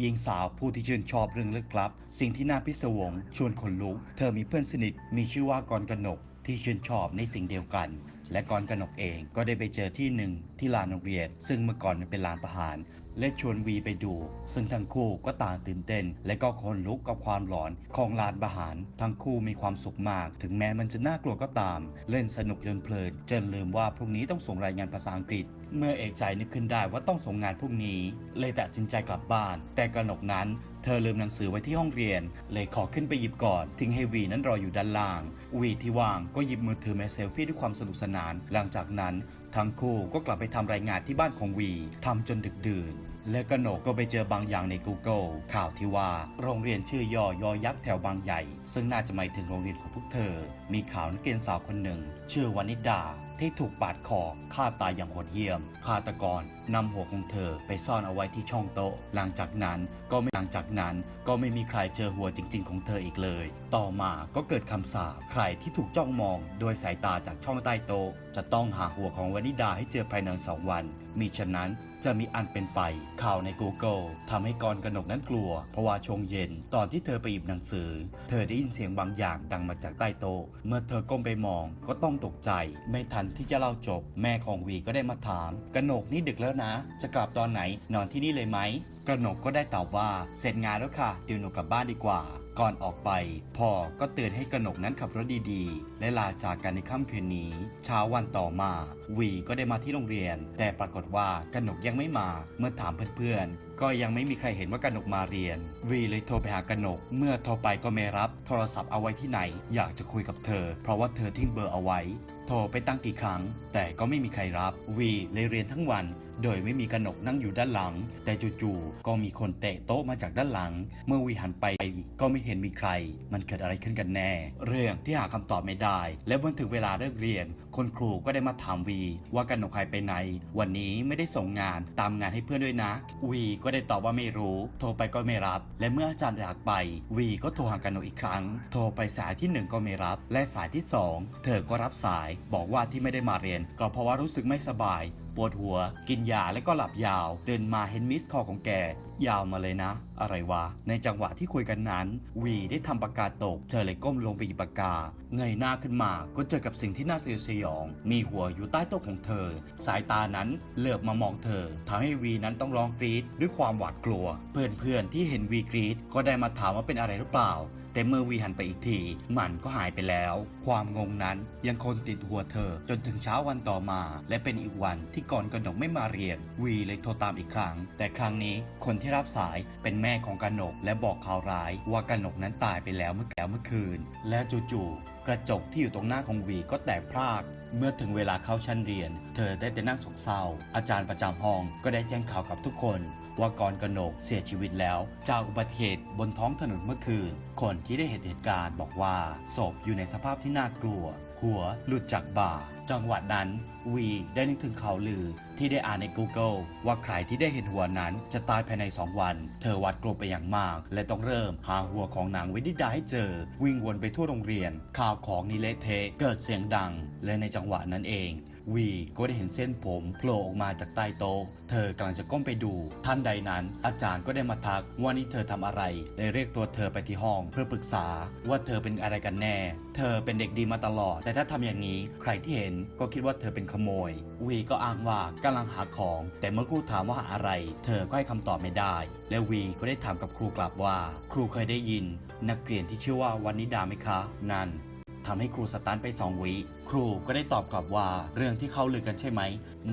หญิงสาวผู้ที่ชื่นชอบเรื่องลึกลับ สิ่งที่น่าพิศวง ชวนขนลุก เธอมีเพื่อนสนิทมีชื่อว่ากรกนกที่ชื่นชอบในสิ่งเดียวกัน และกรกนกเองก็ได้ไปเจอที่หนึ่งที่ลานโรงเรียนซึ่งเมื่อก่อนมันเป็นลานประหาร และชวนวีไปดู ซึ่งทั้งคู่ก็ต่างตื่นเต้น และก็ขนลุกกับความหลอนของลานประหาร ทั้งคู่มีความสุขมาก ถึงแม้มันจะน่ากลัวก็ตาม เล่นสนุกจนเพลินจนลืมว่าพรุ่งนี้ต้องส่งรายงานภาษาอังกฤษเมื่อเอกใจนึกขึ้นได้ว่าต้องส่งงานพรุ่งนี้ เลยตัดสินใจกลับบ้าน แต่กนกนั้น เธอลืมหนังสือไว้ที่ห้องเรียน เลยขอขึ้นไปหยิบก่อน ทิ้งให้วีนั้นรออยู่ด้านล่าง วีที่ว่างก็หยิบมือถือมาเซลฟี่ด้วยความสนุกสนาน หลังจากนั้น ทั้งคู่ก็กลับไปทำรายงานที่บ้านของวีทำจนดึกดื่น และกนกก็ไปเจอบางอย่างใน Google ข่าวที่ว่าโรงเรียนชื่อย่อยอยักษ์แถวบางใหญ่ ซึ่งน่าจะหมายถึงโรงเรียนของพวกเธอ มีข่าวนักเรียนสาวคนหนึ่ง ชื่อวานิดาที่ถูกปาดคอฆ่าตายอย่างโหดเหี้ยมฆาตกรนำหัวของเธอไปซ่อนเอาไว้ที่ช่องโต๊ะ หลังจากนั้นก็ไม่หลังจากนั้นก็ไม่มีใครเจอหัวจริง ๆ ของเธออีกเลย ต่อมาก็เกิดคำสาปใครที่ถูกจ้องมอง โดยสายตาจากช่องใต้โต๊ะ จะต้องหาหัวของวานิดาให้เจอภายในสองวัน มีฉะนั้น จะมีอันเป็นไปข่าวใน Google ทำให้กรกนกนั้นกลัว เพราะว่าชงเย็น ตอนที่เธอไปหยิบหนังสือ เธอได้ยินเสียงบางอย่างดังมาจากใต้โต๊ะเมื่อเธอก้มไปมองก็ต้องตกใจ ไม่ทันที่จะเล่าจบ แม่ของวีก็ได้มาถามกนกนี่ดึกแล้วนะ จะกลับตอนไหนนอนที่นี่เลยไหมกนกก็ได้ตอบว่าเสร็จงานแล้วค่ะเดี๋ยวหนูกลับบ้านดีกว่าก่อนออกไปพ่อก็เตือนให้กนกนั้นขับรถดีๆ และลาจากกันในค่ำคืนนี้ เช้าวันต่อมา วีก็ได้มาที่โรงเรียน แต่ปรากฏว่ากนกยังไม่มาเมื่อถามเพื่อนๆ ก็ยังไม่มีใครเห็นว่ากนกมาเรียน วีเลยโทรไปหากนก เมื่อโทรไปก็ไม่รับโทรศัพท์เอาไว้ที่ไหน อยากจะคุยกับเธอ เพราะว่าเธอทิ้งเบอร์เอาไว้ โทรไปตั้งกี่ครั้ง แต่ก็ไม่มีใครรับ วีเลยเรียนทั้งวัน โดยไม่มีกนกนั่งอยู่ด้านหลัง แต่จู่ๆก็มีคนเตะโต๊ะมาจากด้านหลัง เมื่อวีหันไปก็ไม่เห็นมีใคร มันเกิดอะไรขึ้นกันแน่ เรื่องที่หาคำตอบไม่ได้ และเมื่อถึงเวลาเลิกเรียน คนครูก็ได้มาถามวี ว่ากนกหายไปไหน วันนี้ไม่ได้ส่งงานตามงานให้เพื่อนด้วยนะ วีก็ได้ตอบว่าไม่รู้ โทรไปก็ไม่รับ และเมื่ออาจารย์อยากไป วีก็โทรหากันกอีกครั้ง โทรไปสายที่หนึ่งก็ไม่รับ และสายที่สองเธอก็รับสาย บอกว่าที่ไม่ได้มาเรียน ก็เพราะว่ารู้สึกไม่สบาย วดหัว กินยาและก็หลับยาวตื่นมาเห็นมิสคอของแก ยาวมาเลยนะ อะไรวะ ในจังหวะที่คุยกันนั้น วีได้ทำปากกาตก เธอเลยก้มลงไปหยิบปากกา เงยหน้าขึ้นมาก็เจอกับสิ่งที่น่าสยดสยอง มีหัวอยู่ใต้โต๊ะของเธอ สายตานั้นเหลือบมามองเธอทำให้วีนั้นต้องร้องกรีดด้วยความหวาดกลัว เพื่อนๆที่เห็นวีกรีดก็ได้มาถามว่าเป็นอะไรหรือเปล่า แต่เมื่อวีหันไปอีกที มันก็หายไปแล้ว ความงงนั้นยังคงติดหัวเธอ จนถึงเช้าวันต่อมา และเป็นอีกวันที่ก่อนกนกไม่มาเรียน วีเลยโทรตามอีกครั้ง แต่ครั้งนี้คนที่รับสายเป็นแม่ของกนก และบอกข่าวร้ายว่ากนกนั้นตายไปแล้วเมื่อแก้วเมื่อคืน และจู่ๆกระจกที่อยู่ตรงหน้าของวีก็แตกพราก เมื่อถึงเวลาเข้าชั้นเรียน เธอได้แต่นั่งโศกเศร้า อาจารย์ประจำห้องก็ได้แจ้งข่าวกับทุกคน ว่ากรกนกเสียชีวิตแล้ว จากอุบัติเหตุบนท้องถนนเมื่อคืน คนที่ได้เห็นเหตุการณ์บอกว่าศพอยู่ในสภาพที่น่ากลัว หัวหลุดจากบ่า จังหวะนั้น วีได้นึกถึงข่าวลือที่ได้อ่านใน Google ว่าใครที่ได้เห็นหัวนั้นจะตายภายใน 2 วัน เธอวัดกลัวไปอย่างมาก และต้องเริ่มหาหัวของนางวินิดาให้เจอ วิ่งวนไปทั่วโรงเรียน ข่าวของนิเลเทเกิดเสียงดัง และในจังหวะนั้นเอง วีก็ได้เห็นเส้นผมโผล่ออกมาจากใต้โต๊ะ เธอกำลังจะก้มไปดู ท่านใดนั้น อาจารย์ก็ได้มาทักว่านี่เธอทำอะไรเลยเรียกตัวเธอไปที่ห้องเพื่อปรึกษาว่าเธอเป็นอะไรกันแน่ เธอเป็นเด็กดีมาตลอด แต่ถ้าทำอย่างนี้ ใครที่เห็นก็คิดว่าเธอเป็นขโมย วีก็อ้างว่ากำลังหาของ แต่เมื่อครูถามว่าหาอะไร เธอก็ให้คำตอบไม่ได้ และวีก็ได้ถามกับครูกลับว่า ครูเคยได้ยิน นักเรียนที่ชื่อว่าวันนิดาไหมคะ นั่น ทำให้ครูสตันไปสองวิครูก็ได้ตอบกลับว่าเรื่องที่เขาลือกันใช่ไหม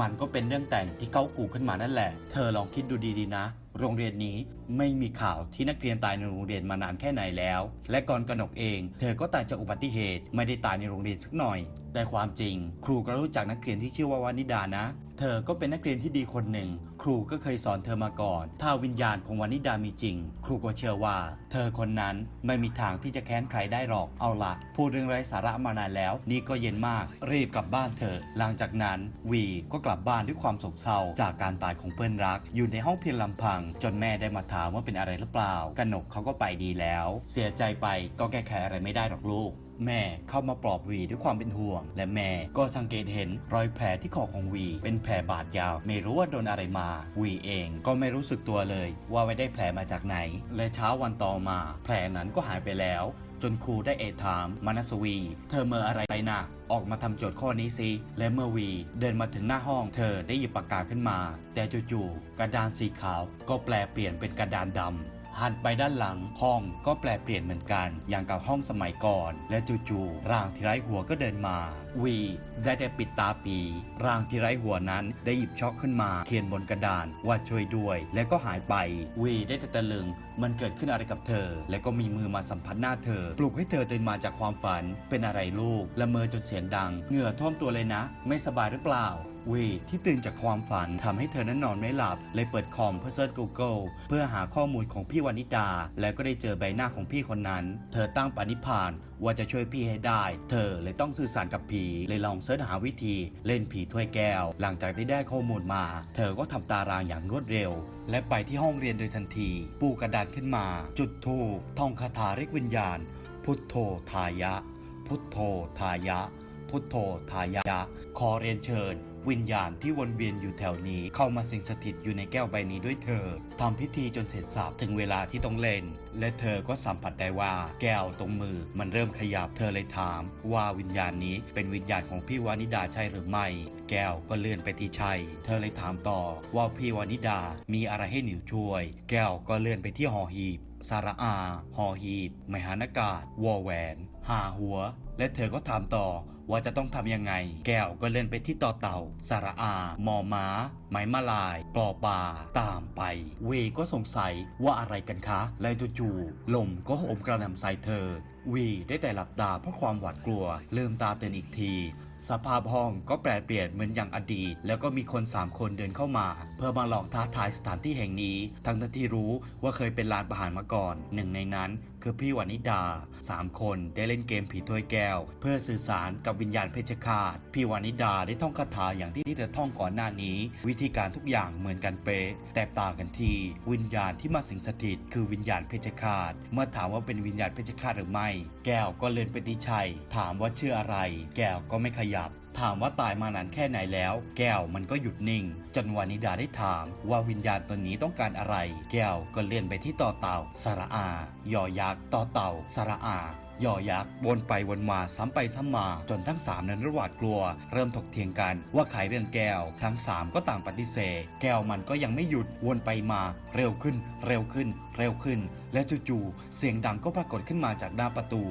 มันก็เป็นเรื่องแต่งที่เขากูขึ้นมานั่นแหละ เธอลองคิดดูดีๆนะ โรงเรียนนี้ ไม่มีข่าวที่นักเรียนตายในโรงเรียนมานานแค่ไหนแล้ว และก่อนกนกเอง เธอก็ตายจากอุบัติเหตุไม่ได้ตายในโรงเรียนสักหน่อย แต่ความจริง ครูก็รู้จักนักเรียนที่ชื่อว่าวานิดานะ เธอก็เป็นนักเรียนที่ดีคนหนึ่ง ครูก็เคยสอนเธอมาก่อน ถ้าวิญญาณของวานิดามีจริง ครูก็เชื่อว่า เธอคนนั้นไม่มีทางที่จะแค้นใครได้หรอกเอาละพูดเรื่องไร้สาระมานานแล้ว นี่ก็เย็นมาก รีบกลับบ้านเถอะหลังจากนั้น วีก็กลับบ้านด้วยความโศกเศร้าจากการตายของเพื่อนรัก อยู่ในห้องเพียงลำพัง จนแม่ได้มาถามว่าเป็นอะไรหรือเปล่ากนกเขาก็ไปดีแล้ว เสียใจไปก็แก้ไขอะไรไม่ได้หรอกลูก แม่เข้ามาปลอบวีด้วยความเป็นห่วง และแม่ก็สังเกตเห็นรอยแผลที่คอของวี เป็นแผลบาดยาว ไม่รู้ว่าโดนอะไรมาวีเองก็ไม่รู้สึกตัวเลย ว่าไปได้แผลมาจากไหน และเช้าวันต่อมา แผลนั้นก็หายไปแล้ว จนครูได้เอ่ยถามมานัสวี เธอเมื่ออะไรไปนะออกมาทำโจทย์ข้อนี้สิและเมื่อวีเดินมาถึงหน้าห้อง เธอได้หยิบปากกาขึ้นมา แต่จู่ๆกระดานสีขาวก็แปลเปลี่ยนเป็นกระดานดำหันไปด้านหลังห้องก็แปลเปลี่ยนเหมือนกัน อย่างกับห้องสมัยก่อน และจู่ๆร่างที่ไร้หัวก็เดินมา วีได้แต่ปิดตาปี ร่างที่ไร้หัวนั้นได้หยิบช็อกขึ้นมา เขียนบนกระดานว่าช่วยด้วย และก็หายไป วีได้แต่ตะลึง มันเกิดขึ้นอะไรกับเธอ และก็มีมือมาสัมผัสหน้าเธอ ปลุกให้เธอตื่นมาจากความฝัน เป็นอะไรลูกละเมอจนเสียงดัง เหงื่อท่วมตัวเลยนะ ไม่สบายหรือเปล่าวีที่ตื่นจากความฝันทำให้เธอนั้นนอนไม่หลับ เลยเปิดคอมเพื่อเซิร์ช Google เพื่อหาข้อมูลของพี่วานิดา แล้วก็ได้เจอใบหน้าของพี่คนนั้น เธอตั้งปณิพานว่าจะช่วยพี่ให้ได้ เธอเลยต้องสื่อสารกับผีเลยลองเสิร์ชหาวิธีเล่นผีถ้วยแก้ว หลังจากที่ได้ข้อมูลมา เธอก็ทำตารางอย่างรวดเร็ว และไปที่ห้องเรียนโดยทันที ปูกระดานขึ้นมา จุดธูปท่องคาถาเรียกวิญญาณ พุทโธทายะ พุทโธทายะ พุทโธทายะ ขอเรียนเชิญ วิญญาณที่วนเวียนอยู่แถวนี้เข้ามาสิงสถิตอยู่ในแก้วใบนี้ด้วยเธอทำพิธีจนเสร็จสับถึงเวลาที่ต้องเล่น และเธอก็สัมผัสได้ว่า แก้วตรงมือมันเริ่มขยับเธอเลยถาม ว่าวิญญาณนี้เป็นวิญญาณของพี่วานิดาใช่หรือไม่ แก้วก็เลื่อนไปที่ชัย เธอเลยถามต่อว่าพี่วานิดามีอะไรให้หนิวช่วย แก้วก็เลื่อนไปที่หอหีบสาระอาหอหีบไมหานากาศวอแหวน หาหัว และเธอก็ถามต่อว่าจะต้องทำยังไง แก้วก็เล่นไปที่ต่อเต่าสาระอา มอม้า ไม้มาลายปลอปลาตามไป เวก็สงสัยว่าอะไรกันคะ และจู่ๆลมก็โหมกระหน่ำใส่เธอ วีได้แต่หลับตาเพราะความหวาดกลัวลืมตาเตื่นอีกที สภาพห้องก็แปรเปลี่ยนเหมือนอย่างอดีต แล้วก็มีคน3คนเดินเข้ามา เพื่อมาลองท้าทายสถานที่แห่งนี้ ทั้งที่รู้ว่าเคยเป็นลานประหารมาก่อน หนึ่งในนั้น คือพี่วานิดา 3 คนได้เล่นเกมผีถ้วยแก้ว เพื่อสื่อสารกับวิญญาณเพชฌฆาต พี่วานิดาได้ท่องคาถาอย่างที่เธอท่องก่อนหน้านี้ วิธีการทุกอย่างเหมือนกันเป๊ะแต่ต่างกันที่วิญญาณที่มาสิงสถิต คือวิญญาณเพชฌฆาต เมื่อถามว่าเป็นวิญญาณเพชฌฆาตหรือไม่ แก้วก็เลื่อนไปที่ชัยถามว่าชื่ออะไร แก้วก็ไม่ขยับ ถามว่าตายมานานแค่ไหนแล้ว แก้วมันก็หยุดนิ่ง จนวานิดาได้ถาม ว่าวิญญาณตนนี้ต้องการอะไร แก้วก็เลื่อนไปที่ต่อเต่าสระอา ยอยักษ์ต่อเต่าสระอายอยักษ์วนไปวนมาซ้ำไปซ้ำมาจนทั้งสามนั้นระหวาดกลัว เริ่มถกเถียงกันว่าใครเรื่องแก้ว ทั้งสามก็ต่างปฏิเสธ แก้วมันก็ยังไม่หยุดวนไปมา เร็วขึ้น เร็วขึ้น เร็วขึ้น และจู่ๆเสียงดังก็ปรากฏขึ้นมาจากหน้าประตู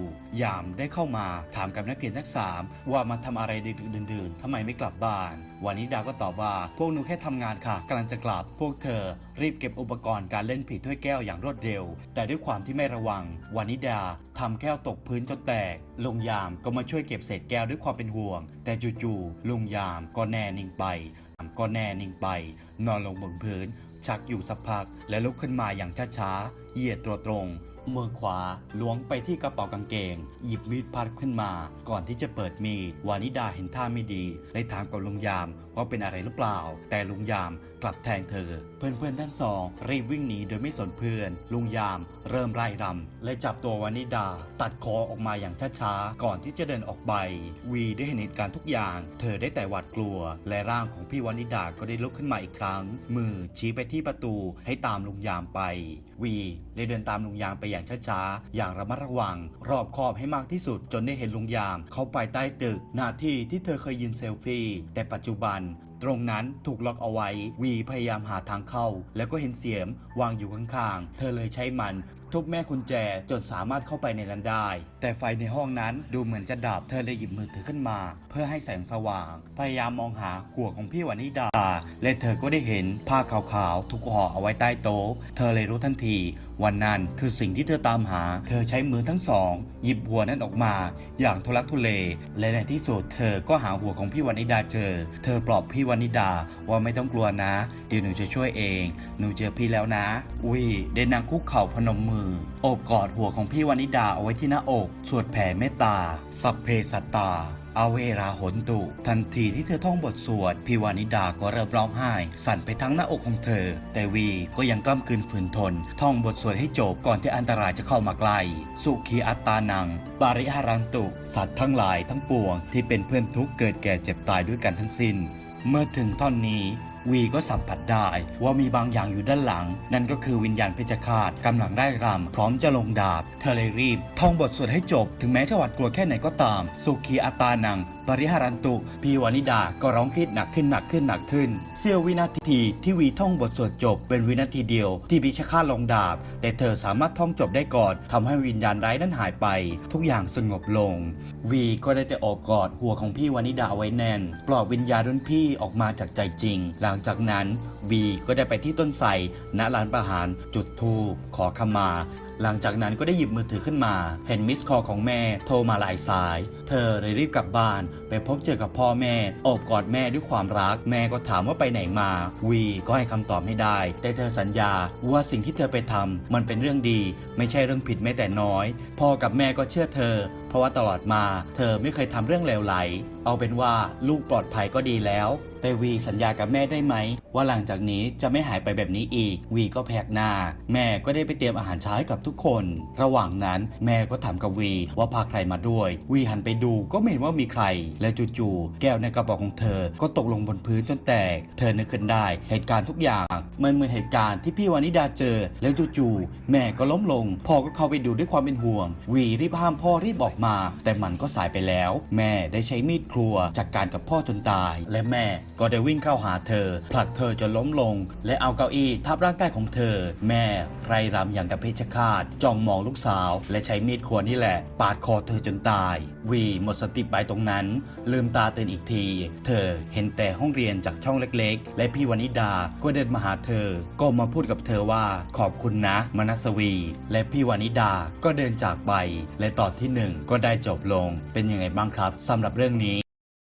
ยามได้เข้ามาถามกับนักเรียนทั้งสามว่ามาทำอะไรดึกๆดื่นๆทำไมไม่กลับบ้านวานิดาก็ตอบว่า พวกหนูแค่ทำงานค่ะกำลังจะกลับ พวกเธอ รีบเก็บอุปกรณ์การเล่นผีถ้วยแก้วอย่างรวดเร็ว แต่ด้วยความที่ไม่ระวังวานิดาทำแก้วตกพื้นจนแตก ลุงยามก็มาช่วยเก็บเศษแก้วด้วยความเป็นห่วง แต่จู่ๆลุงยามก็แน่นิ่งไปก็แน่นิ่งไป นอนลงบนพื้น ชักอยู่สักพัก และลุกขึ้นมาอย่างช้าๆเหยียดตัวตรงมือขวาล้วงไปที่กระเป๋ากางเกง หยิบมีดพัดขึ้นมา ก่อนที่จะเปิดมีดวานิดาเห็นท่าไม่ดีเลยถามกับลุงยาม ว่าเป็นอะไรหรือเปล่า แต่ลุงยามกลับแทงเธอ เพื่อนๆทั้งสอง รีบวิ่งหนีโดยไม่สนเพื่อน ลุงยามเริ่มไล่รำและจับตัววานิดา ตัดคอออกมาอย่างช้าๆ ก่อนที่จะเดินออกไป วีได้เห็นเหตุการณ์ทุกอย่าง เธอได้แต่หวาดกลัว และร่างของพี่วานิดาก็ได้ลุกขึ้นมาอีกครั้ง มือชี้ไปที่ประตูให้ตามลุงยามไป วีได้เดินตามลุงยามไปอย่างช้าๆ อย่างระมัดระวัง รอบคอบให้มากที่สุดจนได้เห็นลุงยาม เข้าไปใต้ตึก หน้าที่ที่เธอเคยยืนเซลฟี่ แต่ปัจจุบันตรงนั้นถูกล็อกเอาไว้ วีพยายามหาทางเข้า แล้วก็เห็นเสียมวางอยู่ข้างๆ เธอเลยใช้มัน ทุบแม่กุญแจจนสามารถเข้าไปในนั้นได้ แต่ไฟในห้องนั้นดูเหมือนจะดับ เธอเลยหยิบมือถือขึ้นมา เพื่อให้แสงสว่าง พยายามมองหาหัวของพี่วานิดา และเธอก็ได้เห็นผ้าขาวๆถูกห่อเอาไว้ใต้โต๊ะ เธอเลยรู้ทันที วันนั้นคือสิ่งที่เธอตามหา เธอใช้มือทั้งสอง หยิบหัวนั้นออกมา อย่างทุลักทุเล และในที่สุดเธอก็หาหัวของพี่วานิดาเจอ เธอปลอบพี่วานิดาว่าไม่ต้องกลัวนะ เดี๋ยวหนูจะช่วยเอง หนูเจอพี่แล้วนะวีได้นั่งคุกเข่าพนมมือโอบกอดหัวของพี่วานิดาเอาไว้ที่หน้าอก สวดแผ่เมตตา สัพเพสัตตา อาเวราหนตุ ทันทีที่เธอท่องบทสวดพิวานิดาก็เริ่มร้องไห้ สั่นไปทั้งหน้าอกของเธอ แต่วีก็ยังกล้ำกลืนฝืนทน ท่องบทสวดให้จบก่อนที่อันตรายจะเข้ามาใกล้สุขีอัตตานัง บาริหารันตุ สัตว์ทั้งหลายทั้งปวง ที่เป็นเพื่อนทุกเกิดแก่เจ็บตายด้วยกันทั้งสิ้น เมื่อถึงท่อนนี้ วีก็สัมผัสได้ว่ามีบางอย่างอยู่ด้านหลัง นั่นก็คือวิญญาณเพชฌฆาตกำลังได้รำพร้อมจะลงดาบ เธอเลยรีบท่องบทสวดให้จบ ถึงแม้จะหวาดกลัวแค่ไหนก็ตาม สุขีอัตตานัง ปริหารันตุ พีวานิดาก็ร้องกรีดหนักขึ้นหนักขึ้นหนักขึ้น เสี้ยววินาทีที่วีท่องบทสวดจบ เป็นวินาทีเดียวที่พิชฆาตลงดาบ แต่เธอสามารถท่องจบได้ก่อนทำให้วิญญาณร้ายนั้นหายไป ทุกอย่างสงบลง วีก็ได้แต่อบกอดหัวของพี่วานิดาเอาไว้แน่น ปลอบวิญญาณรุ่นพี่ออกมาจากใจจริง หลังจากนั้นวีก็ได้ไปที่ต้นไทรณลานประหารจุดธูปขอขมา หลังจากนั้นก็ได้หยิบมือถือขึ้นมา เห็นมิสคอของแม่โทรมาหลายสาย เธอเลยรีบกลับบ้าน ไปพบเจอกับพ่อแม่โอบกอดแม่ด้วยความรัก แม่ก็ถามว่าไปไหนมา วีก็ให้คำตอบไม่ได้ แต่เธอสัญญาว่าสิ่งที่เธอไปทำมันเป็นเรื่องดี ไม่ใช่เรื่องผิดแม้แต่น้อย พ่อกับแม่ก็เชื่อเธอ เพราะว่าตลอดมา เธอไม่เคยทำเรื่องเลวไหล เอาเป็นว่าลูกปลอดภัยก็ดีแล้ว แต่วีสัญญากับแม่ได้ไหม ว่าหลังจากนี้จะไม่หายไปแบบนี้อีก วีก็แพกหน้า แม่ก็ได้ไปเตรียมอาหารเช้าให้กับทุกคน ระหว่างนั้นแม่ก็ถามกับวีว่าพาใครมาด้วย วีหันไปดูก็ไม่เห็นว่ามีใคร และจู่ๆแก้วในกระเป๋าของเธอ ก็ตกลงบนพื้นจนแตก เธอนึกขึ้นได้เหตุการณ์ทุกอย่างมันเหมือนเหตุการณ์ที่พี่วานิดาเจอ แล้วจู่ๆแม่ก็ล้มลง พ่อก็เข้าไปดูด้วยความเป็นห่วง วีรีบห้ามพ่อรีบออกมา แต่มันก็สายไปแล้ว แม่ได้ใช้มีดครัวจัดการกับพ่อจนตาย และแม่ก็ได้วิ่งเข้าหาเธอ ผลักเธอจนล้มลง และเอาเก้าอี้ทับร่างกายของเธอ แม่ไรรำอย่างกับเพชฌฆาตจ้องมองลูกสาว และใช้มีดครัวนี่แหละ ปาดคอเธอจนตาย วีหมดสติไปตรงนั้น ลืมตาตื่นอีกที เธอเห็นแต่ห้องเรียนจากช่องเล็กๆ และพี่วานิดาก็เดินมาหาเธอ ก็มาพูดกับเธอว่าขอบคุณนะมนัสวี และพี่วานิดาก็เดินจากไป และตอนที่หนึ่งก็ได้จบลงเป็นยังไงบ้างครับสำหรับเรื่องนี้